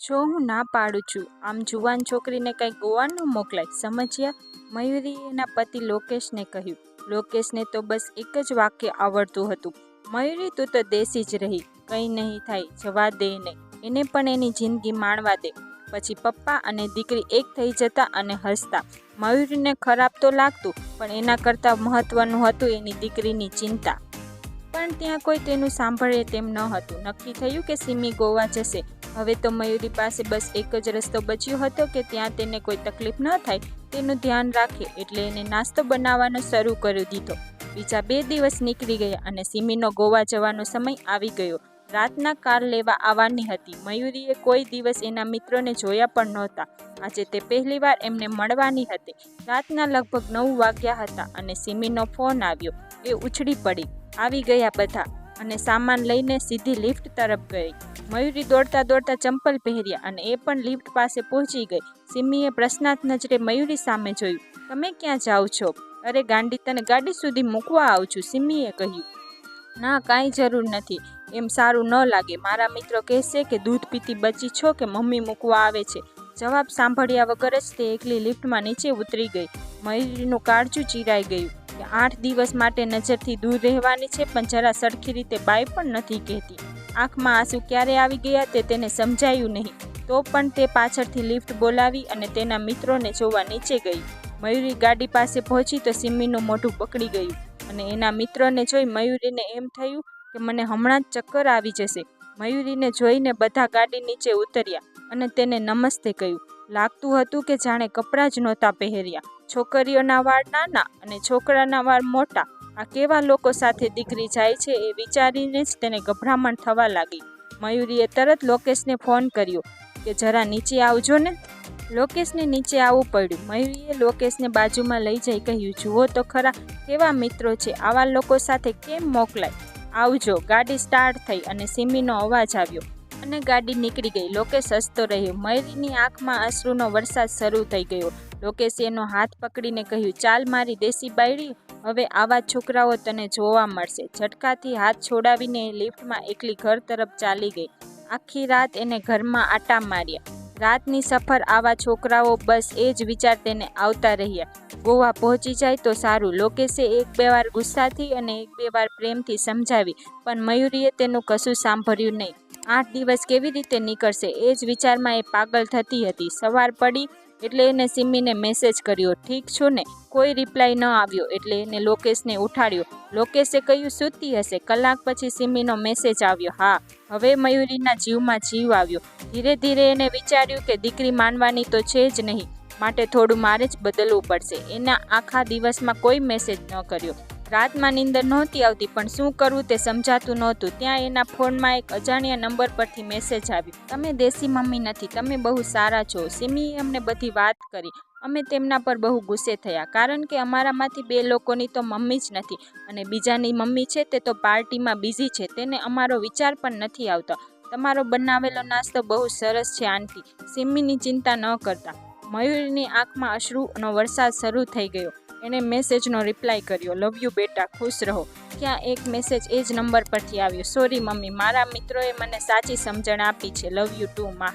જો હું ના પાડું છું, આમ જુવાન છોકરીને કંઈ ગોવાનું મોકલાય, સમજ્યા? મયુરીએ એના પતિ લોકેશને કહ્યું. લોકેશને તો બસ એક જ વાક્ય આવડતું હતું. મયુરી તું તો દેશી જ રહી, કંઈ નહીં થાય, જવા દે નહીં એને પણ એની જિંદગી માણવા દે. પછી પપ્પા અને દીકરી એક થઈ જતા અને હસતા. મયુરીને ખરાબ તો લાગતું, પણ એના કરતાં મહત્ત્વનું હતું એની દીકરીની ચિંતા. પણ ત્યાં કોઈ તેનું સાંભળે તેમ ન હતું. નક્કી થયું કે સિમી ગોવા જશે. હવે તો મયુરી પાસે બસ એક જ રસ્તો બચ્યો હતો કે ત્યાં તેને કોઈ તકલીફ ન થાય તેનું ધ્યાન રાખે એટલે એને નાસ્તો બનાવવાનો શરૂ કરી દીધો. બીજા બે દિવસ નીકળી ગયા અને સિમીનો ગોવા જવાનો સમય આવી ગયો. રાતના કાર લેવા આવવાની હતી. મયુરીએ કોઈ દિવસ એના મિત્રોને જોયા પણ નહોતા. આજે તે પહેલીવાર એમને મળવાની હતી. રાતના લગભગ નવ વાગ્યા હતા અને સિમીનો ફોન આવ્યો. એ ઉછળી પડી. આવી ગયા બધા અને સામાન લઈને સીધી લિફ્ટ તરફ ગઈ. મયુરી દોડતા દોડતા ચંપલ પહેર્યા અને એ પણ લિફ્ટ પાસે પહોંચી ગઈ. સિમ્મીએ પ્રશ્નાર્થ નજરે મયુરી સામે જોયું, તમે ક્યાં જાઓ છો? અરે ગાંડી, તને ગાડી સુધી મૂકવા આવું છું, સિમ્મીએ કહ્યું. ના, કાંઈ જરૂર નથી. એમ સારું ન લાગે. મારા મિત્રો કહેશે કે દૂધ પીતી બચી છો કે મમ્મી મૂકવા આવે છે. જવાબ સાંભળ્યા વગર જ તે એકલી લિફ્ટમાં નીચે ઉતરી ગઈ. મયુરીનું કાળજું ચીરાઈ ગયું આઠ દિવસ માટે નજરથી દૂર રહેવાની છે પણ જરા સરખી રીતે બાય પણ નથી કહેતી. આંખમાં આંસુ ક્યારે આવી ગયા તે તેને સમજાયું નહીં. તો પણ તે પાછળથી લિફ્ટ બોલાવી અને તેના મિત્રોને જોવા નીચે ગઈ. મયુરી ગાડી પાસે પહોંચી તો સિમ્મીનું મોઢું પકડી ગયું અને એના મિત્રોને જોઈ મયુરીને એમ થયું કે મને હમણાં જ ચક્કર આવી જશે. મયુરીને જોઈને બધા ગાડી નીચે ઉતર્યા અને તેને નમસ્તે કહ્યું, લાગતું હતું કે જાણે કપડાં જ નહોતા પહેર્યા. છોકરીઓના વાળ નાના અને છોકરાના વાળ મોટા. આ કેવા લોકો સાથે દીકરી જાય છે એ વિચારીને જ તેને ગભરામણ થવા લાગી. મયુરીએ તરત લોકેશને ફોન કર્યો કે જરા નીચે આવજો ને. લોકેશને નીચે આવવું પડ્યું. મયુરીએ લોકેશને બાજુમાં લઈ જઈ કહ્યું, જુઓ તો ખરા, કેવા મિત્રો છે. આવા લોકો સાથે કેમ મોકલાય? આવજો. ગાડી સ્ટાર્ટ થઈ અને સિમીનો અવાજ આવ્યો. અને ગાડી નીકળી ગઈ. લોકેશ હસતો રહ્યો. મયુરીની આંખમાં અશ્રુનો વરસાદ શરૂ થઈ ગયો. લોકેશે એનો હાથ પકડીને કહ્યું, ચાલ મારી દેશી બાયડી, હવે આવા છોકરાઓ તને જોવા મળશે. ઝટકાથી હાથ છોડાવીને લિફ્ટમાં એકલી ઘર તરફ ચાલી ગઈ. આખી રાત એને ઘરમાં આટા માર્યા. રાતની સફર આવા છોકરાઓ બસ એ જ વિચાર તેને આવતા રહ્યા. ગોવા પહોંચી જાય તો સારું. લોકેશે એક બે વાર ગુસ્સાથી અને એક બે વાર પ્રેમથી સમજાવી, પણ મયુરીએ તેનું કશું સાંભળ્યું નહીં. આઠ દિવસ કેવી રીતે નીકળશે એ જ વિચારમાં એ પાગલ થતી હતી. સવાર પડી એટલે એને સિમ્મીને મેસેજ કર્યો, ઠીક છો ને? કોઈ રિપ્લાય ન આવ્યો એટલે એને લોકેશને ઉઠાડ્યો. લોકેશે કહ્યું, સુતી હશે. કલાક પછી સિમ્મીનો મેસેજ આવ્યો, હા. હવે મયુરીના જીવમાં જીવ આવ્યો. ધીરે ધીરે એને વિચાર્યું કે દીકરી માનવાની તો છે જ નહીં, માટે થોડું મારે જ બદલવું પડશે. એના આખા દિવસમાં કોઈ મેસેજ ન કર્યો. રાતમાં નીંદર નહોતી આવતી, પણ શું કરવું તે સમજાતું નહોતું. ત્યાં એના ફોનમાં એક અજાણ્યા નંબર પરથી મેસેજ આવ્યો. તમે દેશી મમ્મી નથી, તમે બહુ સારા છો. સિમીએ અમને બધી વાત કરી. અમે તેમના પર બહુ ગુસ્સે થયા, કારણ કે અમારામાંથી બે લોકોની તો મમ્મી જ નથી અને બીજાની મમ્મી છે તે તો પાર્ટીમાં બિઝી છે, તેને અમારો વિચાર પણ નથી આવતો. તમારો બનાવેલો નાસ્તો બહુ સરસ છે, આંટી. સિમ્મીની ચિંતા ન કરતા. મયુરની આંખમાં અશ્રુનો વરસાદ શરૂ થઈ ગયો. એણે મેસેજનો રિપ્લાય કર્યો લવ યુ બેટા, ખુશ રહો. ક્યાં એક મેસેજ એ જ નંબર પરથી આવ્યો સોરી મમ્મી, મારા મિત્રોએ મને સાચી સમજણ આપી છે લવ યુ ટુ માં.